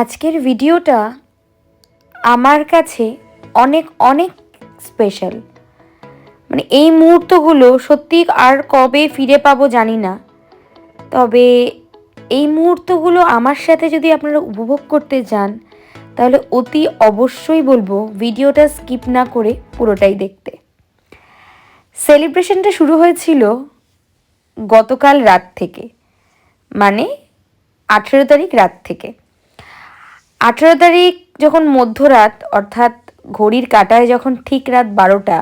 আজকের ভিডিওটা আমার কাছে অনেক অনেক স্পেশাল মানে এই মুহূর্তগুলো সত্যি আর কবে ফিরে পাবো জানি না। তবে এই মুহূর্তগুলো আমার সাথে যদি আপনারা উপভোগ করতে যান, তাহলে অতি অবশ্যই বলব ভিডিওটা স্কিপ না করে পুরোটাই দেখতে। সেলিব্রেশনটা শুরু হয়েছিল গতকাল রাত থেকে। মানে আঠেরো তারিখ রাত থেকে। আঠেরো তারিখ যখন মধ্যরাত, অর্থাৎ ঘড়ির কাটায় যখন ঠিক রাত বারোটা,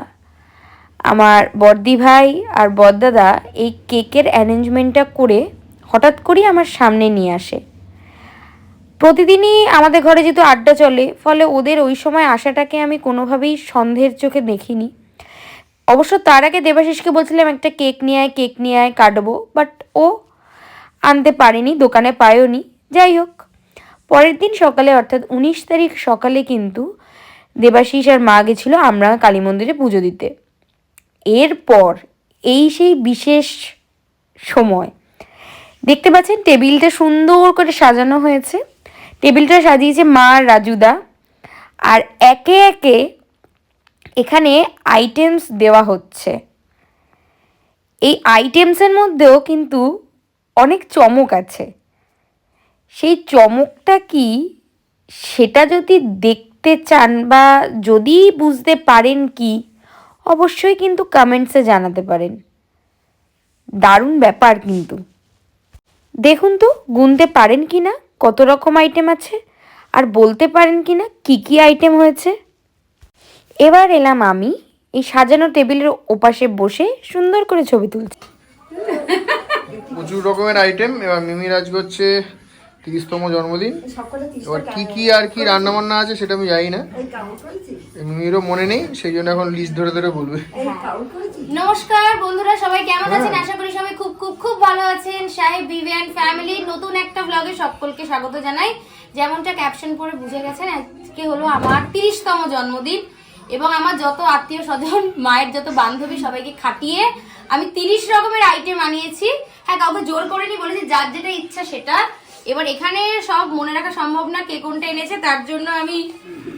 আমার বর্দি ভাই আর বড়দাদা এই কেকের অ্যারেঞ্জমেন্টটা করে হঠাৎ করেই আমার সামনে নিয়ে আসে। প্রতিদিনই আমাদের ঘরে যেহেতু আড্ডা চলে, ফলে ওদের ওই সময় আসাটাকে আমি কোনোভাবেই সন্দেহের চোখে দেখিনি। অবশ্য তার আগে দেবাশিসকে বলছিলাম, একটা কেক নিয়ে আয়, কেক নিয়ে আয়, কাটবো। বাট ও আনতে পারেনি, দোকানে পায়ওনি যাই হোক পরের দিন সকালে, অর্থাৎ উনিশ তারিখ সকালে কিন্তু দেবাশিস আর মা গেছিল আমরা কালী মন্দিরে পুজো দিতে। এরপর এই সেই বিশেষ সময়, দেখতে পাচ্ছেন টেবিলটা সুন্দর করে সাজানো হয়েছে। টেবিলটা সাজিয়েছে মা রাজুদা। আর একে একে এখানে আইটেমস দেওয়া হচ্ছে। এই আইটেমসের মধ্যেও কিন্তু অনেক চমক আছে। সেই চমকটা কি? সেটা যদি দেখতে চান বা যদি বুঝতে পারেন কি, অবশ্যই কিন্তু কমেন্টসে জানাতে পারেন। দারুণ ব্যাপার কিন্তু। দেখুন তো, গুনতে পারেন কি না? কত রকম আইটেম আছে? আর বলতে পারেন কি না? কী কী আইটেম হয়েছে? এবার এলাম আমি এই সাজানো টেবিলের ওপাশে বসে সুন্দর করে ছবি তুলছি। প্রচুর রকমের আইটেম এবার মিমির আজকে হচ্ছে তিরিশতম জন্মদিন। এবার কি কি আর কি রান্না বান্না আছে সেটা আমি জানি না। মিমিরও মনে নেই সেই জন্য এখন লিস্ট ধরে ধরে বলবে। নমস্কার বন্ধুরা সবাই কেমন আছেন? আশা করি সবাই খুব খুব খুব ভালো আছেন। সাহেব বিভিয়ান ফ্যামিলি নতুন একটা ব্লগে সকলকে স্বাগত জানাই। যেমনটা ক্যাপশন পরে বুঝে গেছেন আজকে হলো আমার তিরিশতম জন্মদিন এবং আমার যত আত্মীয় স্বজন মায়ের যত বান্ধবী সবাইকে খাটিয়ে আমি তিরিশ রকমের আইটেম আনিয়েছি। হ্যাঁ কাউকে জোর করিনি বলেছি যার যেটা ইচ্ছা সেটা এবার এখানে সব মনে রাখা সম্ভব না কে কোনটা এনেছে তার জন্য আমি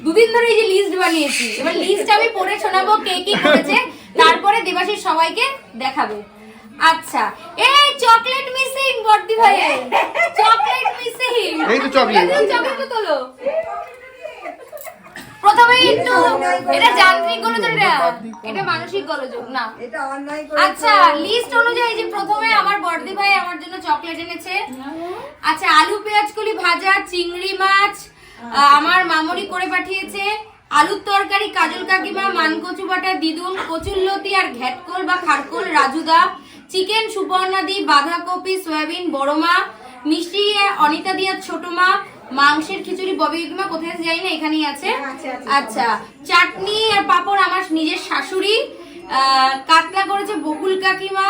দুদিন ধরে এই যে লিস্ট বানিয়েছি। এবার লিস্ট আমি পড়ে শোনাবো কে কি করেছে তারপরে দেবাশিস সবাইকে দেখাবো। আচ্ছা এই চকলেট মিসিং বর্দি ভাই চকলেট মিসিং এই তো চকলেট চকলেট তোলো। প্রথমে একটু এটা যান্ত্রিক গোলযোগ না এটা মানসিক গোলযোগ না। আচ্ছা লিস্ট অনুযায়ী যে প্রথমে আমার বর্দি ভাই আমার জন্য চকলেট এনেছে। আচ্ছা আলু পেঁয়াজ কলি ভাজা চিংড়ি মাছ আমার মামনি করে পাঠিয়েছে। আলুর তরকারি কাজল কাকিমা মানকচু বাটা দিদুন কচুল্লতি আর ঘ্যাটকোল বা খারকোল রাজুদা চিকেন সুপর্ণাদি বাঁধাকপি সয়াবিন বড় মা মিষ্টি অনিতা দিয়ার ছোট মা মাংসের খিচুড়ি ববি কাকিমা কোথায় যাই না এখানেই আছে। আচ্ছা চাটনি আর পাপড় আমার নিজের শাশুড়ি। কাতলা করেছে বকুল কাকিমা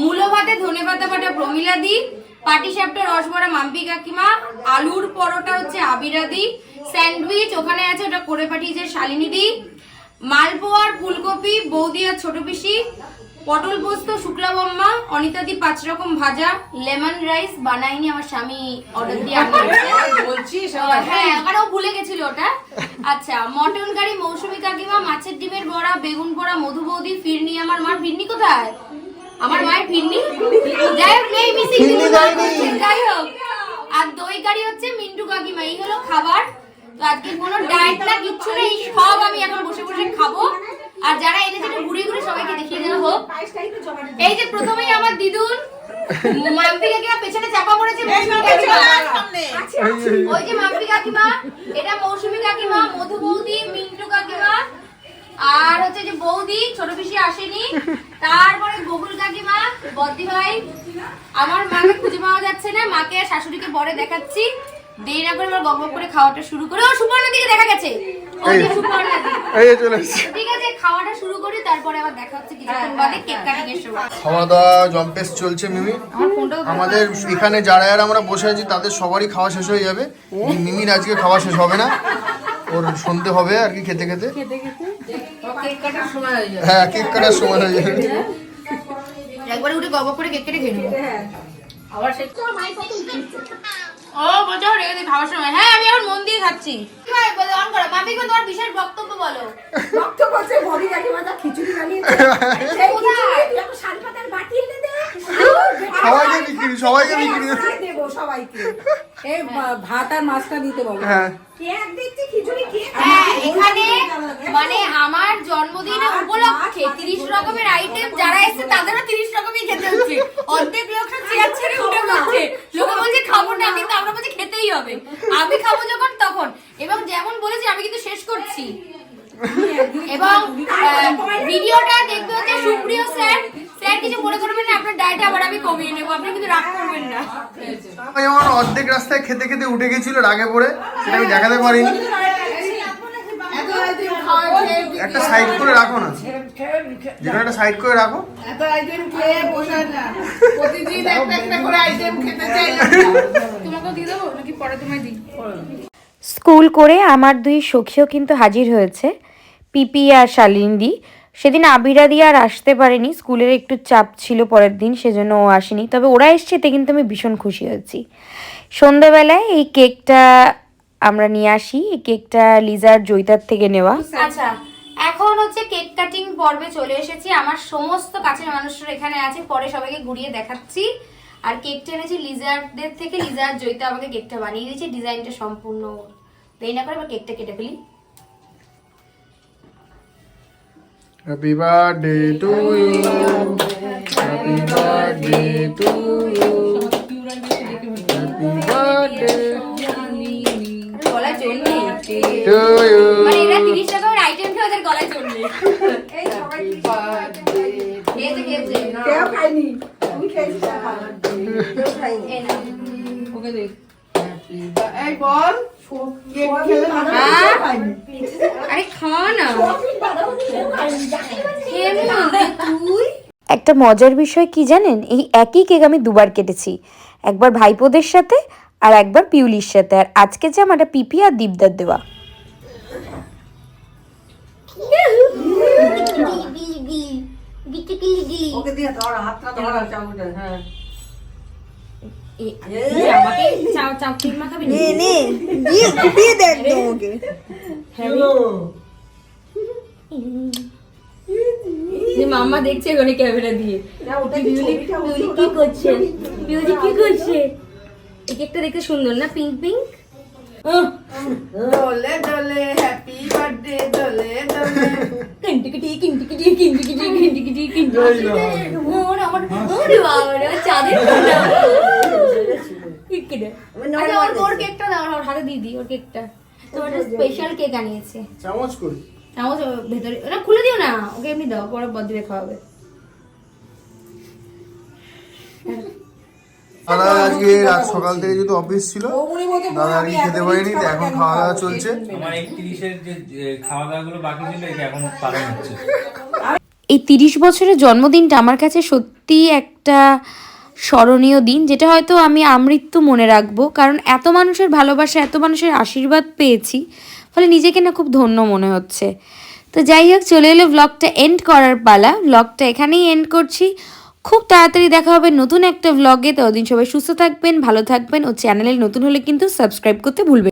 মূলো ভাতে ধনে পাতা বাটা প্রমিলা দি পাটি সাপটা রসবড়া মাম্পি কাকিমা আলুর পরোটা হচ্ছে আবিরাদি স্যান্ডউইচ ওখানে আছে ওটা করে পাঠিয়েছে শালিনী দি মালপোয়ার ফুলকপি বৌদি আর ছোট পিসি পটল পোস্ত শুক্লা বম্মা অনিতাদি পাঁচ রকম ভাজা লেমন রাইস বানাইনি আমার স্বামী অর্ডার দিয়ে আনিয়েছে হ্যাঁ কারণ ভুলে গেছিল ওটা। আচ্ছা মটন কারি মৌসুমী কাকিমা মাছের ডিমের বড়া বেগুন পোড়া মধু বৌদি ফিরনি আমার মার। ফিরনি কোথায়? আমার মায়ের ফিরনি? যাই হোক নেই মিসিং যাই হোক আর দই কারি হচ্ছে মিন্টু কাকিমা এই হলো খাবার। তো আজকে কোনো ডায়েট না কিচ্ছু নেই সব আমি এখন বসে বসে খাব। আর যারা এনেছে একটু ঘুরে ঘুরে সবাইকে দেখিয়ে দেওয়া হোক এই যে প্রথমেই আমার দিদুন মাম্পি কাকিমা পেছনে চাপা পড়েছে ওই যে মাম্পি কাকিমা এটা মৌসুমী কাকিমা মধু বৌদি মিন্টু কাকিমা আর হচ্ছে যে বৌদি ছোট পিসি আসেনি। তারপরে বকুল কাকিমা বদ্দি ভাই। আমার মাকে খুঁজে পাওয়া যাচ্ছে না মাকে শাশুড়িকে পরে দেখাচ্ছি। দেরি না করে এবার গপ গপ করে খাওয়াটা শুরু করে ও সুপর্ণার দিকে দেখা গেছে। দি এই চলে এসছি। ঠিক আছে খাওয়াটা শুরু করি তারপরে আবার দেখা হচ্ছে কিছুক্ষণ বাদে কেক কাটিং এর সময়। খাওয়া দাওয়া জম্পেস চলছে মিমি। আমাদের এখানে যারা যারা আমরা বসে আছি তাদের সবারই খাওয়া শেষ হয়ে যাবে। মিমির আজকে খাওয়া শেষ হবে না। ওর সন্ধে হবে আর কি খেতে খেতে। হ্যাঁ কেক কাটার সময় হয়ে যাবে। একবারে উঠে গপ করে কেক কেটে খেয়ে নেব। ও বলছো রেখে দিই খাওয়ার সময়। হ্যাঁ আমি এখন মন দিয়ে খাচ্ছি। ভাই বলো অন করো মাম্পি কো তোমার বিশেষ বক্তব্য বলো। বক্তব্য বড়ি রাখি মাথা খিচুড়ি বানিয়েছে সেই খিচুড়ি তুই এখন শাল পাতার সবাইকে বিক্রি সবাইকে বিক্রি সবাই দেবো সবাইকে। এই ভাত আর মাছটা দিতে বলো। হ্যাঁ। হ্যাঁ এখানে মানে আমার জন্মদিনের উপলক্ষে তিরিশ রকমের আইটেম যারা এসেছে তাদেরও তিরিশ রকমই খেতে হচ্ছে। অর্ধেক লোকরা চেয়ার ছেড়ে উঠে পড়ছে লোকে বলছে খাব না কিন্তু আমরা বলছি খেতেই হবে। আমি খাব যখন তখন। এবং যেমন বলেছি আমি কিন্তু শেষ করছি। এবং ভিডিওটা দেখতে হচ্ছে সুপ্রিয় স্যার। স্যার কিছু মনে করবেন না আপনার ডায়েট আবার আমি কমিয়ে নেব আপনি কিন্তু রাগ করবেন না। আমি যেমন অর্ধেক রাস্তায় খেতে খেতে উঠে গেছিল রাগে পড়ে সেটা আমি দেখাতে পারিনি। একটা সাইড করে রাখো না। যেটা একটা সাইড করে রাখো। এত আইটেম খেয়ে বসার না। প্রতিদিন একটা একটা করে আইটেম খেতে চাইলে তোমাকেও দিয়ে দেবো নাকি পরে তোমায় দিই? স্কুল করে আমার দুই সখীও কিন্তু হাজির হয়েছে পিপি আর শালিন্দি সেদিন আবিরা দিয়ে আর আসতে পারেনি। স্কুলের একটু চাপ ছিল পরের দিন, সেজন্য ও আসেনি। তবে ওরা এসছে, এতে কিন্তু আমি ভীষণ খুশি হয়েছি। সন্ধ্যাবেলায় এই কেকটা আমরা নিয়ে আসি। এই কেকটা লিজার জৈতার থেকে নেওয়া। আচ্ছা এখন হচ্ছে কেক কাটিং পর্বে চলে এসেছি। আমার সমস্ত কাছের মানুষরা এখানে আছে, পরে সবাইকে ঘুরিয়ে দেখাচ্ছি। আর কেকটা এনেছি লিজারদের থেকে। লিজার জয়িতা আমাকে কেকটা বানিয়ে দিয়েছে, ডিজাইনটা সম্পূর্ণ। দেরি না করে এবার কেকটা কেটে ফেলি। Happy birthday to you happy birthday to you happy birthday গলায় চলবে টু ইউ এই বল হ্যাঁ? আরে খাওয়া না তুই একটা মজার বিষয় কি জানেন এই একই কেক আমি দুবার কেটেছি একবার ভাইপোদের সাথে আর একবার পিউলির সাথে আর আজকে যে আমার একটা পিপি আর দীপদার দেওয়া ওকে দিয়ে তোর হাতটা ধরা চামচে হ্যাঁ আমাকে চাও চাও ক্রিম মাখাবি না? যে মাম্মা দেখছে ওখানে ক্যামেরা দিয়ে। না ওটা কি করছে? পিউলি কি করছে? এই কেকটা দেখতে সুন্দর না? Pink pink? দোলে দোলে হ্যাপি বার্থডে দোলে দোলে। কিন্টিকিটি কিন্টিকিটি কিন্টিকিটি কিন্টিকিটি কিন্টিকিটি। আমার ওরে বাবা রে চাঁদের আচ্ছা ওর ওর কেকটা দাও ওর হাতে দিয়ে দিই ওর কেকটা তোমার স্পেশাল কেক আনিয়েছে। চামচ করি। চামচ ভেতরে খুলে দিও না ওকে এমনি দাও পরে বদ্দিরে খাওয়াবে। দাদা আজকে রাত সকাল থেকে যেহেতু অফিস ছিল দাদা আর খেতে পারিনি তো এখন খাওয়া দাওয়া চলছে। আমার একত্রিশের যে যে খাওয়া দাওয়া গুলো বাকি ছিল এটা এখন পালন হচ্ছে। এই তিরিশ বছরের জন্মদিনটা আমার কাছে সত্যি একটা স্মরণীয় দিন, যেটা হয়তো আমি আমৃত্যু মনে রাখব, কারণ এত মানুষের ভালোবাসা, এত মানুষের আশীর্বাদ পেয়েছি, ফলে নিজেকে না খুব ধন্য মনে হচ্ছে। তো যাই হোক, চলে এলো ব্লগটা এন্ড করার পালা। ব্লগটা এখানেই এন্ড করছি। খুব তাড়াতাড়ি দেখা হবে নতুন একটা ব্লগে তো দিন সবাই সুস্থ থাকবেন, ভালো থাকবেন, ও চ্যানেলে নতুন হলে কিন্তু সাবস্ক্রাইব করতে ভুলবেন।